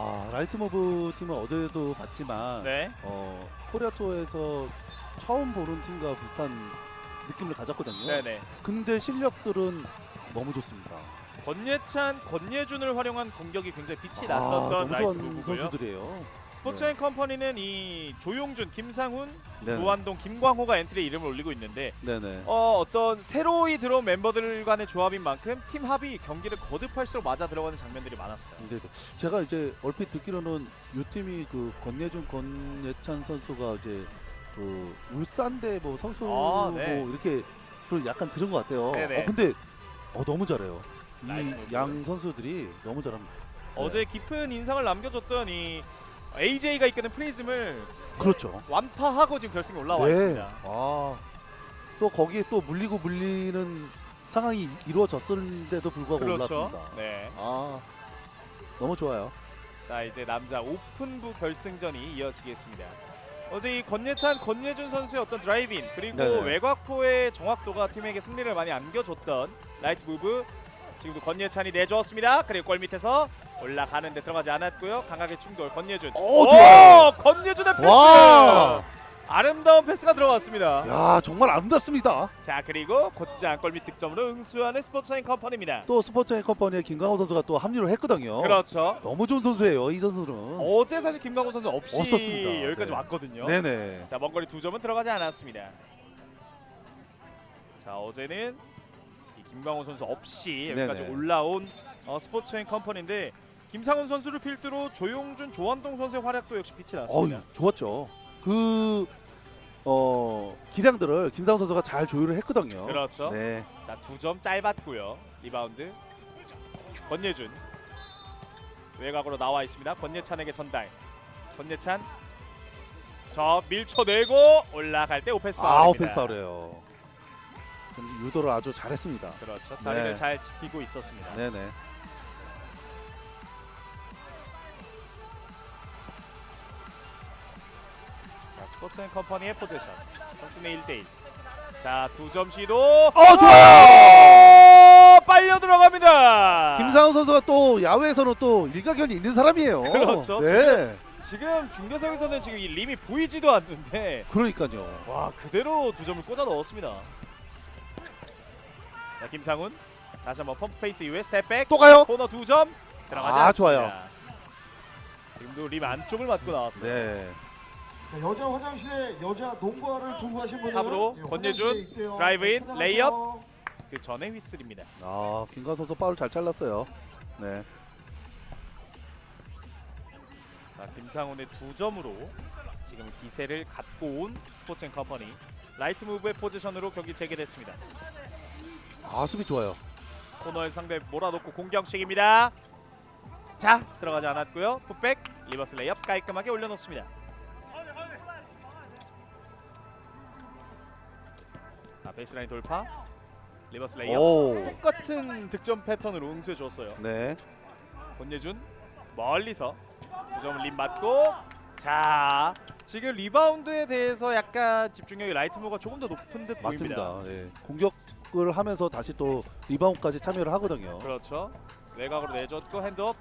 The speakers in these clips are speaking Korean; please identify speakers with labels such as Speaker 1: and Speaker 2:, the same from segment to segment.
Speaker 1: 아 라이트 모브 팀은 어제도 봤지만
Speaker 2: 네.
Speaker 1: 어, 코리아 투어에서 처음 보는 팀과 비슷한 느낌을 가졌거든요.
Speaker 2: 네네.
Speaker 1: 근데 실력들은 너무 좋습니다.
Speaker 2: 권예찬, 권예준을 활용한 공격이 굉장히 빛이
Speaker 1: 아,
Speaker 2: 났었던
Speaker 1: 너무
Speaker 2: 라이트
Speaker 1: 좋은. 선수들이에요.
Speaker 2: 스포츠 앤 컴퍼니는 이 조용준, 김상훈,
Speaker 1: 네.
Speaker 2: 조한동, 김광호가 엔트리에 이름을 올리고 있는데
Speaker 1: 네네.
Speaker 2: 어, 어떤 새로이 들어온 멤버들 간의 조합인 만큼 팀 합이 경기를 거듭할수록 맞아 들어가는 장면들이 많았어요.
Speaker 1: 네, 네. 제가 이제 얼핏 듣기로는 이 팀이 그 권예준, 권예찬 선수가 이제 그 울산대 뭐 선수
Speaker 2: 아, 네.
Speaker 1: 뭐 이렇게 그걸 약간 들은 것 같아요.
Speaker 2: 네네.
Speaker 1: 어, 근데 어, 너무 잘해요.
Speaker 2: 라이트
Speaker 1: 이
Speaker 2: 모브.
Speaker 1: 양 선수들이 너무 잘합니다. 네.
Speaker 2: 어제 깊은 인상을 남겨줬던 이 AJ가 이끄는 프리즘을
Speaker 1: 그렇죠.
Speaker 2: 완파하고 지금 결승에 올라와 있습니다.
Speaker 1: 아, 또 거기에 또 물리고 물리는 상황이 이루어졌는데도 불구하고
Speaker 2: 그렇죠.
Speaker 1: 올랐습니다.
Speaker 2: 네.
Speaker 1: 아, 너무 좋아요.
Speaker 2: 자 이제 남자 오픈부 결승전이 이어지겠습니다. 어제 이 권예찬, 권예준 선수의 어떤 드라이빙 그리고
Speaker 1: 네네.
Speaker 2: 외곽포의 정확도가 팀에게 승리를 많이 안겨줬던 라이트 무브 지금도 권예찬이 내주었습니다. 그리고 골 밑에서 올라가는데 들어가지 않았고요. 강하게 충돌 권예준.
Speaker 1: 오, 좋아요.
Speaker 2: 권예준의 패스.
Speaker 1: 와,
Speaker 2: 아름다운 패스가 들어갔습니다.
Speaker 1: 야 정말 아름답습니다.
Speaker 2: 자 그리고 곧장 골밑 득점으로 응수하는 스포츠인 컴퍼니입니다.
Speaker 1: 또 스포츠 컴퍼니의 김강호 선수가 또 합류를 했거든요.
Speaker 2: 그렇죠.
Speaker 1: 너무 좋은 선수예요, 이 선수는.
Speaker 2: 어제 사실 김광호 선수 없이
Speaker 1: 없었습니다.
Speaker 2: 여기까지
Speaker 1: 네.
Speaker 2: 왔거든요.
Speaker 1: 네네.
Speaker 2: 자 먼 거리 두 점은 들어가지 않았습니다. 자 어제는 이 김광호 선수 없이 여기까지
Speaker 1: 네네.
Speaker 2: 올라온 어, 스포츠앤 컴퍼니인데 김상훈 선수를 필두로 조용준, 조한동 선수의 활약도 역시 빛이 났습니다.
Speaker 1: 어유 좋았죠. 그 어, 기량들을 김상호 선수가 잘 조율을 했거든요.
Speaker 2: 그렇죠.
Speaker 1: 네.
Speaker 2: 자 두 점 짧았고요. 리바운드 권예준 외곽으로 나와 있습니다. 권예찬에게 전달. 권예찬 저 밀쳐내고 올라갈 때 오페스
Speaker 1: 아,
Speaker 2: 파울입니다.
Speaker 1: 오펜스 파울이에요. 좀 유도를 아주 잘했습니다.
Speaker 2: 그렇죠. 자리를
Speaker 1: 네.
Speaker 2: 잘 지키고 있었습니다.
Speaker 1: 네네.
Speaker 2: 자, 스포츠 앤 컴퍼니의 포지션. 점수는 1대1. 자, 두 점 시도.
Speaker 1: 어, 좋아요.
Speaker 2: 오! 빨려 들어갑니다.
Speaker 1: 김상훈 선수가 또 야외에서는 또 일가견이 있는 사람이에요.
Speaker 2: 그렇죠.
Speaker 1: 네.
Speaker 2: 지금 중계석에서는 지금 이 림이 보이지도 않는데
Speaker 1: 그러니까요.
Speaker 2: 와, 그대로 두 점을 꽂아 넣었습니다. 자, 김상훈. 다시 한번 펌프 페인트 이후에 스텝백.
Speaker 1: 또 가요?
Speaker 2: 코너 두 점. 들어가지
Speaker 1: 아,
Speaker 2: 않습니다.
Speaker 1: 좋아요.
Speaker 2: 지금도 림 안쪽을 맞고 나왔어요.
Speaker 1: 네.
Speaker 3: 자, 여자 화장실에 여자 농구화를 두고 가신 분들
Speaker 2: 탑으로
Speaker 3: 예,
Speaker 2: 권예준. 드라이브인. 레이업. 그 전에 휘슬입니다.
Speaker 1: 아, 김광 선수 파울 잘 잘랐어요. 네.
Speaker 2: 자, 김상훈의 두 점으로 지금 기세를 갖고 온 스포츠 앤 컴퍼니 라이트 무브의 포지션으로 경기 재개됐습니다.
Speaker 1: 아, 수비 좋아요.
Speaker 2: 코너에 상대 몰아놓고 공격식입니다. 자, 들어가지 않았고요. 풋백, 리버스 레이업 깔끔하게 올려놓습니다. 자, 베이스라인 돌파, 리버스 레이업
Speaker 1: 오.
Speaker 2: 똑같은 득점 패턴으로 응수해 줬어요.
Speaker 1: 네.
Speaker 2: 권예준 멀리서 두 점을 림 맞고 자 지금 리바운드에 대해서 약간 집중력이 라이트모가 조금 더 높은 듯 보입니다.
Speaker 1: 맞습니다. 네. 공격 을 하면서 다시 또 리바운드까지 참여를 하거든요.
Speaker 2: 그렇죠. 외곽으로 내줬고 핸드업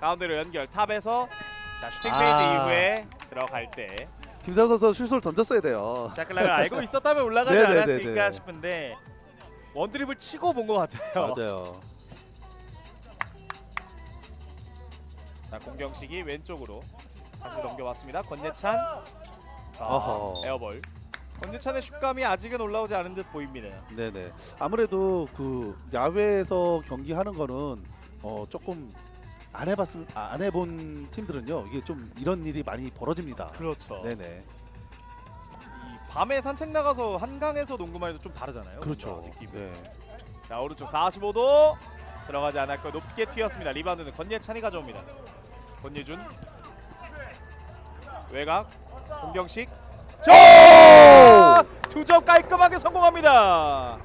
Speaker 2: 가운데로 연결 탑에서 자 슈팅
Speaker 1: 아.
Speaker 2: 페인트 이후에 들어갈 때
Speaker 1: 김상훈 선수 슛을 던졌어야 돼요.
Speaker 2: 샤클락을 알고 있었다면 올라가지
Speaker 1: 네네네네.
Speaker 2: 않았을까 싶은데 원드립을 치고 본 것 같아요.
Speaker 1: 맞아요.
Speaker 2: 자 공경식이 왼쪽으로 다시 넘겨왔습니다. 권예찬 자,
Speaker 1: 어허.
Speaker 2: 에어볼 권예찬의 슛감이 아직은 올라오지 않은 듯 보입니다.
Speaker 1: 네네. 아무래도 그 야외에서 경기하는 거는 어 조금 안 해봤음 아, 안 해본 팀들은요 이게 좀 이런 일이 많이 벌어집니다.
Speaker 2: 그렇죠.
Speaker 1: 네네.
Speaker 2: 이 밤에 산책 나가서 한강에서 농구만 해도 좀 다르잖아요.
Speaker 1: 그렇죠.
Speaker 2: 뭔가 느낌이.
Speaker 1: 네.
Speaker 2: 자 오른쪽 45도 들어가지 않았고 높게 튀었습니다. 리바운드는 권예찬이 가져옵니다. 권예준 외곽 공경식 두 점 깔끔하게 성공합니다.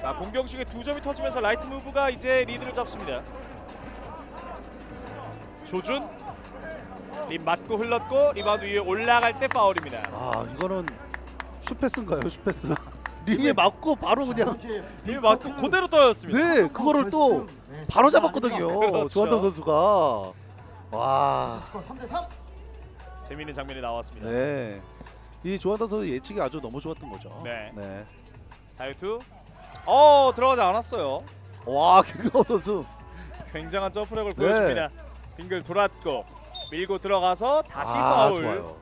Speaker 2: 자 공경식의 두 점이 터지면서 라이트 무브가 이제 리드를 잡습니다. 조준 림 맞고 흘렀고 리바운드 위에 올라갈 때 파울입니다.
Speaker 1: 아 이거는 슈패스인가요 슈패스? 링에 맞고 바로 그냥
Speaker 2: 이 맞고 그대로 떨어졌습니다.
Speaker 1: 네 그거를 또 바로 잡았거든요.
Speaker 2: 그렇죠.
Speaker 1: 조한동 선수가 와.
Speaker 3: 3대 3.
Speaker 2: 재미있는 장면이 나왔습니다.
Speaker 1: 네. 이 조한동 선수 예측이 아주 너무 좋았던 거죠.
Speaker 2: 네.
Speaker 1: 네.
Speaker 2: 자유투. 어 들어가지 않았어요.
Speaker 1: 와 김강호 선수.
Speaker 2: 굉장한 점프력을
Speaker 1: 네.
Speaker 2: 보여줍니다. 빙글 돌았고 밀고 들어가서 다시
Speaker 1: 아
Speaker 2: 파울.
Speaker 1: 좋아요.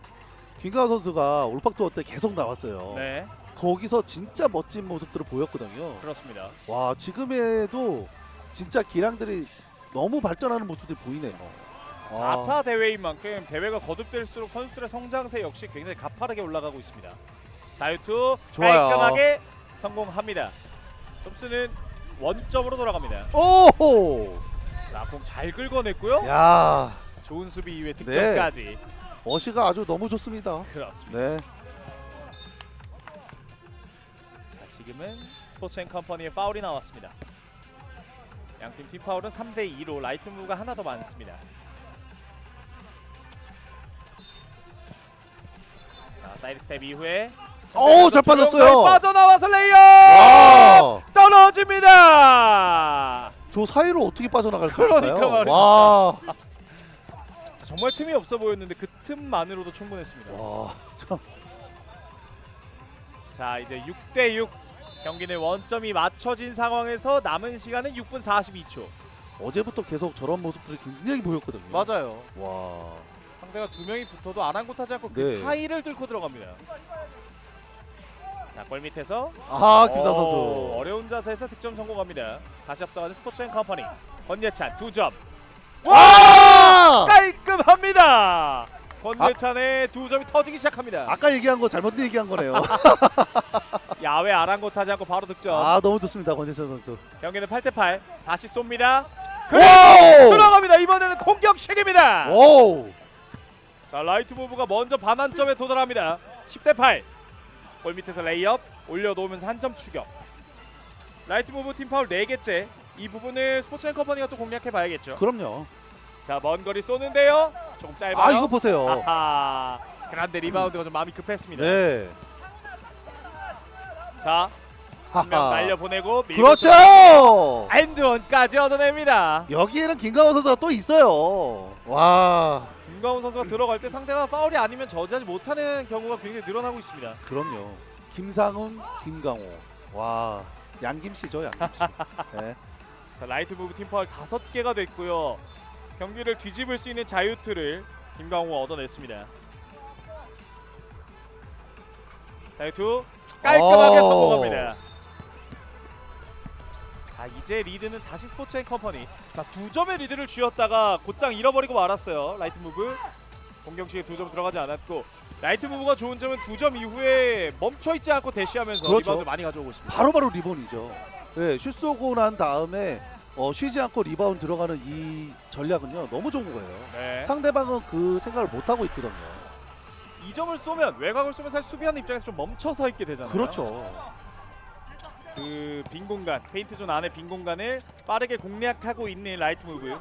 Speaker 1: 김강호 선수가 올팍 투어 때 계속 나왔어요.
Speaker 2: 네
Speaker 1: 거기서 진짜 멋진 모습들을 보였거든요.
Speaker 2: 그렇습니다.
Speaker 1: 와 지금에도 진짜 기량들이 너무 발전하는 모습들이 보이네요. 와.
Speaker 2: 4차 대회인 만큼 대회가 거듭될수록 선수들의 성장세 역시 굉장히 가파르게 올라가고 있습니다. 자유투
Speaker 1: 좋아요.
Speaker 2: 깔끔하게 성공합니다. 점수는 원점으로 돌아갑니다.
Speaker 1: 오호.
Speaker 2: 자, 공 잘 긁어냈고요.
Speaker 1: 야
Speaker 2: 좋은 수비 이후에
Speaker 1: 네.
Speaker 2: 득점까지.
Speaker 1: 어시가 아주 너무 좋습니다.
Speaker 2: 그렇습니다.
Speaker 1: 네.
Speaker 2: 자, 지금은 스포츠 앤 컴퍼니의 파울이 나왔습니다. 양팀 팀 파울은 3대 2로 라이트 무가 하나 더 많습니다. 자, 사이드 스텝 이후에
Speaker 1: 어우, 잘 빠졌어요.
Speaker 2: 빠져나와서 레이업
Speaker 1: 와.
Speaker 2: 떨어집니다.
Speaker 1: 저 사이로 어떻게 빠져나갈 수
Speaker 2: 그러니까
Speaker 1: 있을까요? 와.
Speaker 2: 정말 틈이 없어 보였는데 그 틈만으로도 충분했습니다.
Speaker 1: 와. 참.
Speaker 2: 자 이제 6대 6 경기는 원점이 맞춰진 상황에서 남은 시간은 6분 42초.
Speaker 1: 어제부터 계속 저런 모습들이 굉장히 보였거든요.
Speaker 2: 맞아요.
Speaker 1: 와.
Speaker 2: 상대가 두 명이 붙어도 아랑곳하지 않고 그
Speaker 1: 네.
Speaker 2: 사이를 뚫고 들어갑니다. 자, 골 밑에서
Speaker 1: 아, 김상
Speaker 2: 오,
Speaker 1: 선수.
Speaker 2: 어려운 자세에서 득점 성공합니다. 다시 앞서가는 스포츠앤 컴퍼니 권예찬 두 점.
Speaker 1: 와!
Speaker 2: 깔끔합니다. 권예찬의 두 점이 터지기 시작합니다.
Speaker 1: 아까 얘기한 거 잘못 얘기한 거네요.
Speaker 2: 야외 아랑곳하지 않고 바로 득점.
Speaker 1: 아, 너무 좋습니다. 권재선 선수.
Speaker 2: 경기는 8대 8. 다시 쏩니다.
Speaker 1: 오!
Speaker 2: 들어갑니다. 이번에는 공격식입니다.
Speaker 1: 오!
Speaker 2: 자 라이트 무브가 먼저 반환점에 도달합니다. 10대 8. 골 밑에서 레이업 올려놓으면서 한 점 추격. 라이트 무브 팀 파울 4개째. 이 부분을 스포츠앤컴퍼니가 또 공략해 봐야겠죠.
Speaker 1: 그럼요.
Speaker 2: 자 먼 거리 쏘는데요. 조금 짧아요.
Speaker 1: 아, 이거 보세요.
Speaker 2: 아하. 그런데 리바운드가 좀 마음이 급했습니다.
Speaker 1: 네.
Speaker 2: 자, 한명
Speaker 1: 하하.
Speaker 2: 날려 보내고 밀고
Speaker 1: 그렇죠.
Speaker 2: 엔드원까지 얻어냅니다.
Speaker 1: 여기에는 김강호 선수가 또 있어요. 와.
Speaker 2: 김가훈 선수가 들어갈 때 상대가 파울이 아니면 저지하지 못하는 경우가 굉장히 늘어나고 있습니다.
Speaker 1: 그럼요. 김상훈, 김강호. 와. 양김 씨죠, 양김 씨. 네.
Speaker 2: 자 라이트 무브 팀 파울 다섯 개가 됐고요. 경기를 뒤집을 수 있는 자유투를 김강호가 얻어냈습니다. 자유투 깔끔하게
Speaker 1: 오.
Speaker 2: 성공합니다. 자 이제 리드는 다시 스포츠 앤 컴퍼니. 자두 점의 리드를 쥐었다가 곧장 잃어버리고 말았어요. 라이트 무브 공격식에 두 점 들어가지 않았고 라이트 무브가 좋은 점은 두 점 이후에 멈춰 있지 않고 대시하면서
Speaker 1: 그렇죠.
Speaker 2: 리바운드 많이 가져오고 있습니다.
Speaker 1: 바로바로 리본이죠. 네, 슛 쏘고 난 다음에 어, 쉬지 않고 리바운드 들어가는 이 전략은요. 너무 좋은 거예요.
Speaker 2: 네.
Speaker 1: 상대방은 그 생각을 못 하고 있거든요.
Speaker 2: 이 점을 쏘면 외곽을 쏘면 사실 수비하는 입장에서 좀 멈춰 서 있게 되잖아요.
Speaker 1: 그렇죠.
Speaker 2: 그 빈 공간, 페인트 존 안에 빈 공간을 빠르게 공략하고 있는 라이트 무브.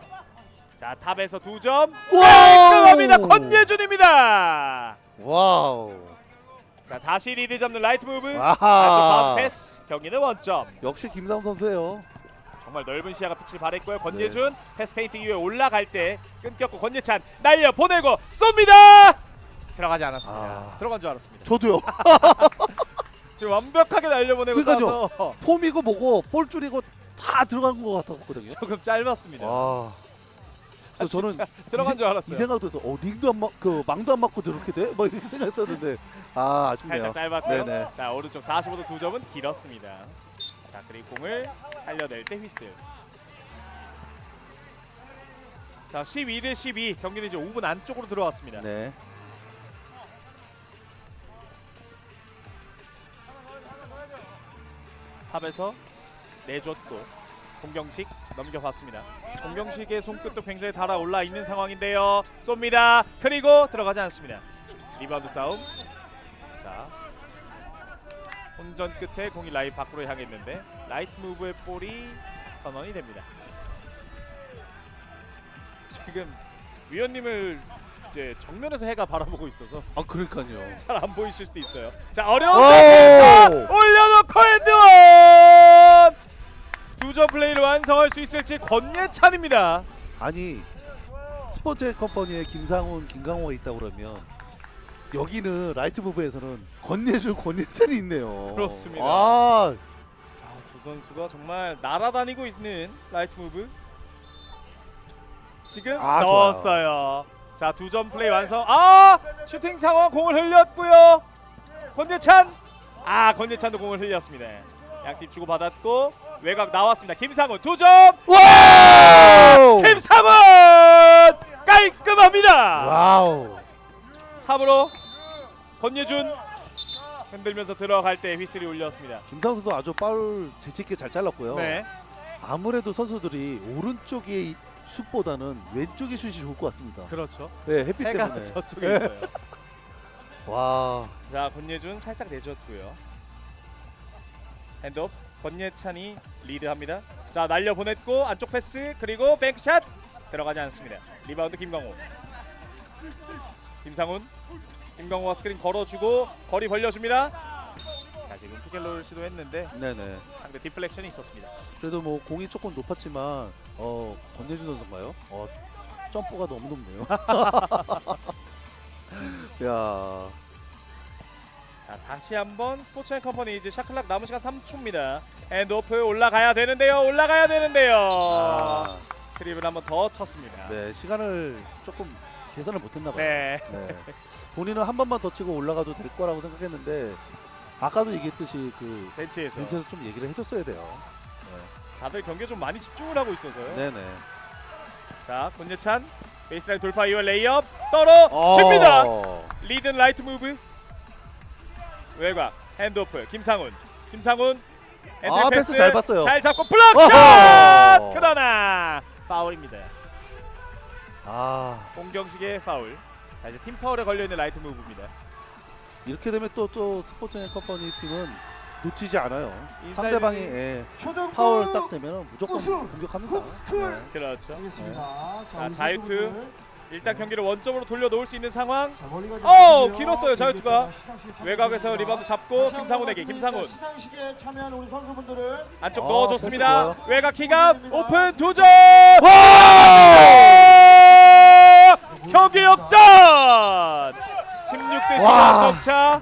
Speaker 2: 자 탑에서 두 점. 깔끔합니다. 권예준입니다.
Speaker 1: 와우.
Speaker 2: 자 다시 리드 잡는 라이트 무브. 패스. 경기는 원점.
Speaker 1: 역시 김상 선수예요.
Speaker 2: 정말 넓은 시야가 빛을 발했고요. 권예준 패스 페인트 이후에 올라갈 때 끊겼고 권예찬 날려 보내고 쏩니다. 들어가지 않았습니다.
Speaker 1: 아.
Speaker 2: 들어간 줄 알았습니다.
Speaker 1: 저도요.
Speaker 2: 지금 완벽하게 날려보내고
Speaker 1: 그러니까요.
Speaker 2: 쏴서
Speaker 1: 폼이고 뭐고 볼 줄이고 다 들어간 것 같았거든요.
Speaker 2: 조금 짧았습니다.
Speaker 1: 와.
Speaker 2: 아,
Speaker 1: 그래서 저는
Speaker 2: 진짜 들어간 이줄 알았어요.
Speaker 1: 이 생각도 해서 어 링도 안 맞, 그 망도 안 맞고 저렇게 돼? 뭐 이렇게 생각했었는데 아 아쉽네요.
Speaker 2: 살짝 짧았고요.
Speaker 1: 네네.
Speaker 2: 자 오른쪽 45도 두 점은 길었습니다. 자 그리고 공을 살려낼 때 휘슬. 자 12 대 12 경기는 이제 5분 안쪽으로 들어왔습니다.
Speaker 1: 네.
Speaker 2: 탑에서 내줬고 공경식 넘겨봤습니다. 공경식의 손끝도 굉장히 달아올라 있는 상황인데요. 쏩니다. 그리고 들어가지 않습니다. 리바운드 싸움. 자 혼전 끝에 공이 라인 밖으로 향했는데 라이트 무브의 볼이 선언이 됩니다. 지금 위원님을 이제 정면에서 해가 바라보고 있어서
Speaker 1: 아 그러니까요.
Speaker 2: 잘 안 보이실 수도 있어요. 자 어려운
Speaker 1: 오!
Speaker 2: 데서 올려놓고 핸드원 두점 플레이를 완성할 수 있을지 권예찬입니다.
Speaker 1: 아니 스포츠 컴퍼니에 김상훈, 김강호가 있다 그러면 여기는 라이트 부부에서는 권예줄, 권예찬이 있네요.
Speaker 2: 그렇습니다.
Speaker 1: 아
Speaker 2: 자 두 선수가 정말 날아다니고 있는 라이트 무브. 지금
Speaker 1: 아,
Speaker 2: 넣었어요. 자 두 점 플레이 완성. 아 슈팅 상황 공을 흘렸고요. 권예찬. 아 권예찬도 공을 흘렸습니다. 양팀 주고 받았고 외곽 나왔습니다. 김상훈 두 점.
Speaker 1: 와우!
Speaker 2: 김상훈 깔끔합니다.
Speaker 1: 와우!
Speaker 2: 탑으로 권예준 흔들면서 들어갈 때 휘슬이 울렸습니다.
Speaker 1: 김상훈 선수 아주 파울 재치 있게 잘 잘랐고요.
Speaker 2: 네.
Speaker 1: 아무래도 선수들이 오른쪽의 슛보다는 왼쪽의 슛이 좋을 것 같습니다.
Speaker 2: 그렇죠.
Speaker 1: 네, 햇빛
Speaker 2: 해가
Speaker 1: 때문에.
Speaker 2: 저쪽에
Speaker 1: 네.
Speaker 2: 있어요.
Speaker 1: 와,
Speaker 2: 자 권예준 살짝 내줬고요. 핸드업 권예찬이 리드합니다. 자 날려 보냈고 안쪽 패스 그리고 백샷 들어가지 않습니다. 리바운드 김광호. 김상훈. 김광호가 스크린 걸어주고 거리 벌려줍니다. 피켈로를 시도했는데
Speaker 1: 네네.
Speaker 2: 상대 디플렉션이 있었습니다.
Speaker 1: 그래도 뭐 공이 조금 높았지만 어 권예준 선수인가요? 어 점프가 너무 높네요. 야,
Speaker 2: 자 다시 한번 스포츠 앤 컴퍼니 이제 샤클락 남은 시간 3초입니다. 엔드오프 올라가야 되는데요. 올라가야 되는데요.
Speaker 1: 아,
Speaker 2: 트립을 한번 더 쳤습니다.
Speaker 1: 네 시간을 조금 계산을 못했나 봐요.
Speaker 2: 네.
Speaker 1: 네. 본인은 한 번만 더 치고 올라가도 될 거라고 생각했는데 아까도 얘기했듯이 그
Speaker 2: 벤치에서
Speaker 1: 벤치에서 좀 얘기를 해줬어야 돼요.
Speaker 2: 다들 경기에 좀 많이 집중을 하고 있어서요.
Speaker 1: 네. 네네.
Speaker 2: 자 권예찬 베이스라인 돌파 이후 레이업 떨어집니다.
Speaker 1: 어.
Speaker 2: 리든 라이트 무브 외곽 핸드오프 김상훈 김상훈 엔트리
Speaker 1: 아, 패스 잘 봤어요.
Speaker 2: 잘 잡고 블락샷
Speaker 1: 어허.
Speaker 2: 그러나 파울입니다.
Speaker 1: 아
Speaker 2: 공경식의 파울. 자 이제 팀 파울에 걸려 있는 라이트 무브입니다.
Speaker 1: 이렇게 되면 또 또 스포츠 앤 컴퍼니 팀은 놓치지 않아요. 상대방이
Speaker 2: 링.
Speaker 1: 예, 파울 딱 되면 무조건! 공격합니다. 네.
Speaker 2: 그렇죠.
Speaker 3: 알겠습니다.
Speaker 2: 자, 자유투. 일단 경기를 원점으로 돌려놓을 수 있는 상황.
Speaker 3: 자, 마시고요.
Speaker 2: 길었어요, 자유투가. 외곽에서. 리바운드 잡고
Speaker 3: 다시 한번
Speaker 2: 김상훈에게. 김상훈
Speaker 3: 시상식에 참여한 우리 선수분들은
Speaker 2: 안쪽
Speaker 1: 아,
Speaker 2: 넣어줬습니다.
Speaker 1: 패스
Speaker 2: 외곽 킥업 오픈 두 점. 경기 역전. 16대 15
Speaker 1: 와.
Speaker 2: 점차.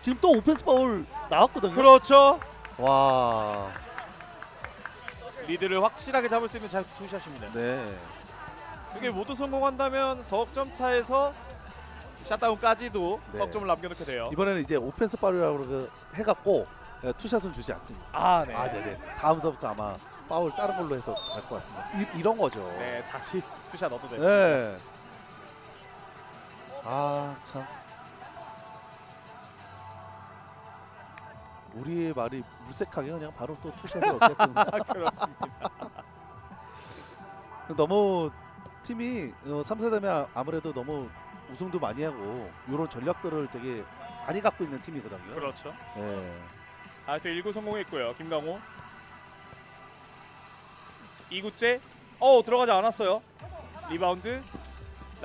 Speaker 1: 지금 또 오펜스 파울 나왔거든요.
Speaker 2: 그렇죠.
Speaker 1: 와,
Speaker 2: 리드를 확실하게 잡을 수 있는 자유 투샷입니다.
Speaker 1: 네.
Speaker 2: 두개 모두 성공한다면 석점 차에서 샷다운까지도
Speaker 1: 네.
Speaker 2: 석점을 남겨놓게 돼요.
Speaker 1: 이번에는 이제 오펜스 파울이라고 그러- 해갖고 예, 투샷은 주지 않습니다.
Speaker 2: 아, 네.
Speaker 1: 아, 네네. 다음부터 아마 파울 다른 걸로 해서 갈 것 같습니다. 이, 이런 거죠.
Speaker 2: 네, 다시 투샷 얻어 냈습니다.
Speaker 1: 네. 아 참. 우리의 말이 무색하게 그냥 바로 또 투샷을
Speaker 2: 아, 그렇습니다.
Speaker 1: 너무 팀이 어, 3세 되면 아무래도 너무 우승도 많이 하고 이런 전략들을 되게 많이 갖고 있는 팀이거든요.
Speaker 2: 그렇죠.
Speaker 1: 네.
Speaker 2: 자, 또 1구 성공했고요. 김강호. 2구째. 어, 들어가지 않았어요. 리바운드.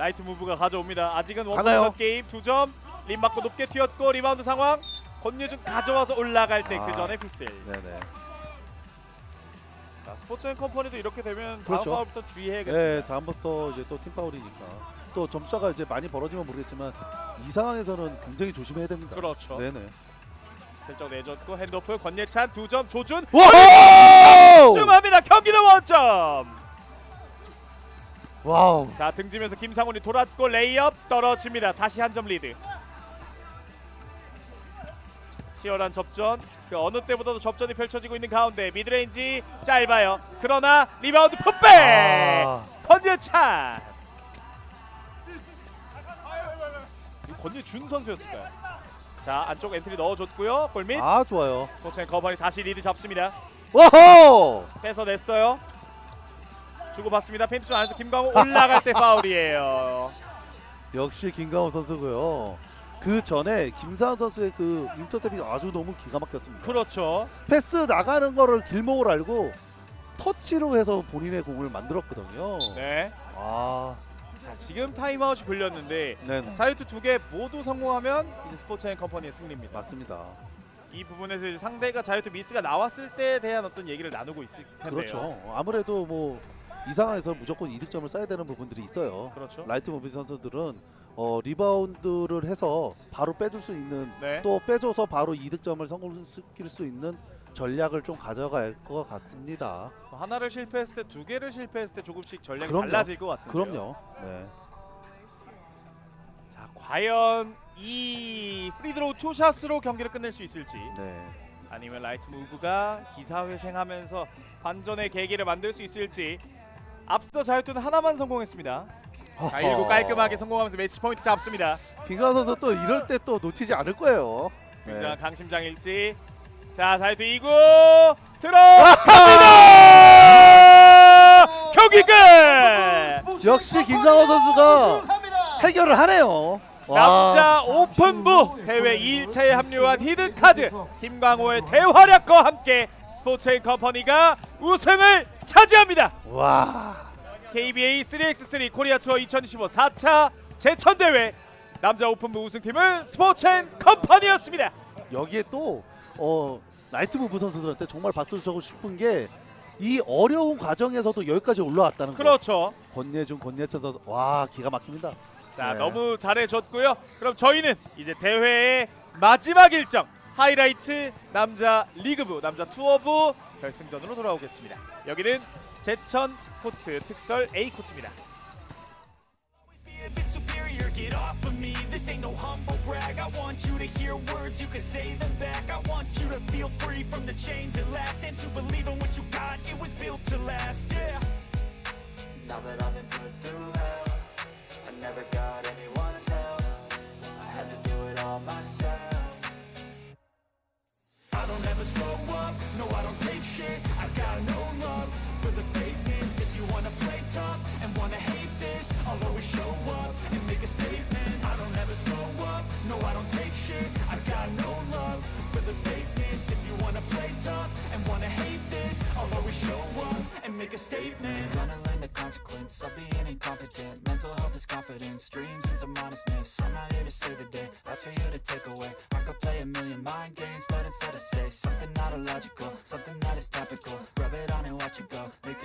Speaker 2: 라이트 무브가 가져옵니다. 아직은? 원포지션 게임 2점. 림 맞고 높게 튀었고 리바운드 상황. 권예준 가져와서 올라갈 때그
Speaker 1: 아.
Speaker 2: 전에 피셀.
Speaker 1: 네네.
Speaker 2: 자, 스포츠 앤 컴퍼니도 이렇게 되면
Speaker 1: 그렇죠.
Speaker 2: 다음 파울부터 주의해야겠습니다.
Speaker 1: 네, 다음부터 이제 또 팀 파울이니까 또 점수차가 이제 많이 벌어지면 모르겠지만 이 상황에서는 굉장히 조심해야 됩니다.
Speaker 2: 그렇죠.
Speaker 1: 네네.
Speaker 2: 슬쩍 내줬고 핸드오프 권예찬 2점 조준
Speaker 1: 와우!
Speaker 2: 쯤합니다. 경기는 원점.
Speaker 1: 와우.
Speaker 2: 자 등지면서 김상훈이 돌았고 레이업 떨어집니다. 다시 한 점 리드. 치열한 접전. 그 어느 때보다도 접전이 펼쳐지고 있는 가운데 미드레인지 짧아요. 그러나 리바운드 풋백.
Speaker 1: 아,
Speaker 2: 권예찬. 지금 권예준 선수였을까요? 자 안쪽 엔트리 넣어줬고요. 골밑.
Speaker 1: 아 좋아요.
Speaker 2: 스포츠앤 거번이 다시 리드 잡습니다.
Speaker 1: 와호!
Speaker 2: 뺏어냈어요. 주고받습니다. 펜트존 안에서 김광호 올라갈 때 파울이에요.
Speaker 1: 역시 김강호 선수고요. 그 전에 김상훈 선수의 그 인터셉이 아주 너무 기가 막혔습니다.
Speaker 2: 그렇죠.
Speaker 1: 패스 나가는 거를 길목을 알고 터치로 해서 본인의 공을 만들었거든요.
Speaker 2: 네.
Speaker 1: 아
Speaker 2: 자 지금 타임아웃이 불렸는데
Speaker 1: 네,
Speaker 2: 자유투 두 개 모두 성공하면 이제 스포츠앤 컴퍼니의 승리입니다.
Speaker 1: 맞습니다.
Speaker 2: 이 부분에서 이제 상대가 자유투 미스가 나왔을 때에 대한 어떤 얘기를 나누고 있을 텐데요.
Speaker 1: 그렇죠. 아무래도 뭐 이 상황에서 무조건 이득점을 써야 되는 부분들이 있어요.
Speaker 2: 그렇죠.
Speaker 1: 라이트 무비 선수들은 어, 리바운드를 해서 바로 빼줄 수 있는
Speaker 2: 네.
Speaker 1: 또 빼줘서 바로 이득점을 성공시킬 수 있는 전략을 좀 가져갈 것 같습니다.
Speaker 2: 하나를 실패했을 때 두 개를 실패했을 때 조금씩 전략이
Speaker 1: 그럼요.
Speaker 2: 달라질 것 같은데요.
Speaker 1: 그럼요. 네.
Speaker 2: 자 과연 이 프리드로우 투샷으로 경기를 끝낼 수 있을지
Speaker 1: 네.
Speaker 2: 아니면 라이트 무브가 기사회생하면서 반전의 계기를 만들 수 있을지 앞서 자유투는 하나만 성공했습니다. 자 1구 깔끔하게 성공하면서 매치 포인트 잡습니다.
Speaker 1: 김가 선수 또 이럴 때 또 놓치지 않을 거예요. 네.
Speaker 2: 굉장한 강심장 일지. 자 자유투 2구 들어갑니다. 경기 끝.
Speaker 1: 역시 김강호 선수가 해결을 하네요. 와.
Speaker 2: 남자 오픈부 대회 2일차에 합류한 히든카드 김광호의 대활약과 함께 스포츠앤 컴퍼니가 우승을 차지합니다.
Speaker 1: 와.
Speaker 2: KBA 3x3 코리아 투어 2015 4차 제천 대회 남자 오픈부 우승팀은 스포츠앤 컴퍼니였습니다.
Speaker 1: 여기에 또 어, 나이트 무브 선수들한테 정말 박수 주고 싶은 게 이 어려운 과정에서도 여기까지 올라왔다는 거.
Speaker 2: 그렇죠.
Speaker 1: 권예준, 권예천 선수 와 기가 막힙니다.
Speaker 2: 자
Speaker 1: 네.
Speaker 2: 너무 잘해줬고요. 그럼 저희는 이제 대회의 마지막 일정 하이라이트 남자 리그부 남자 투어부 결승전으로 돌아오겠습니다. 여기는 제천 코트 특설 A 코트입니다.
Speaker 4: Make a statement.
Speaker 5: Gonna learn the consequence of being incompetent. Mental health is confidence, dreams and some. I'm not here to save the day, that's for you to take away. I could play a million mind games, but instead I say something not illogical, something that is topical. Rub it on and watch it go, make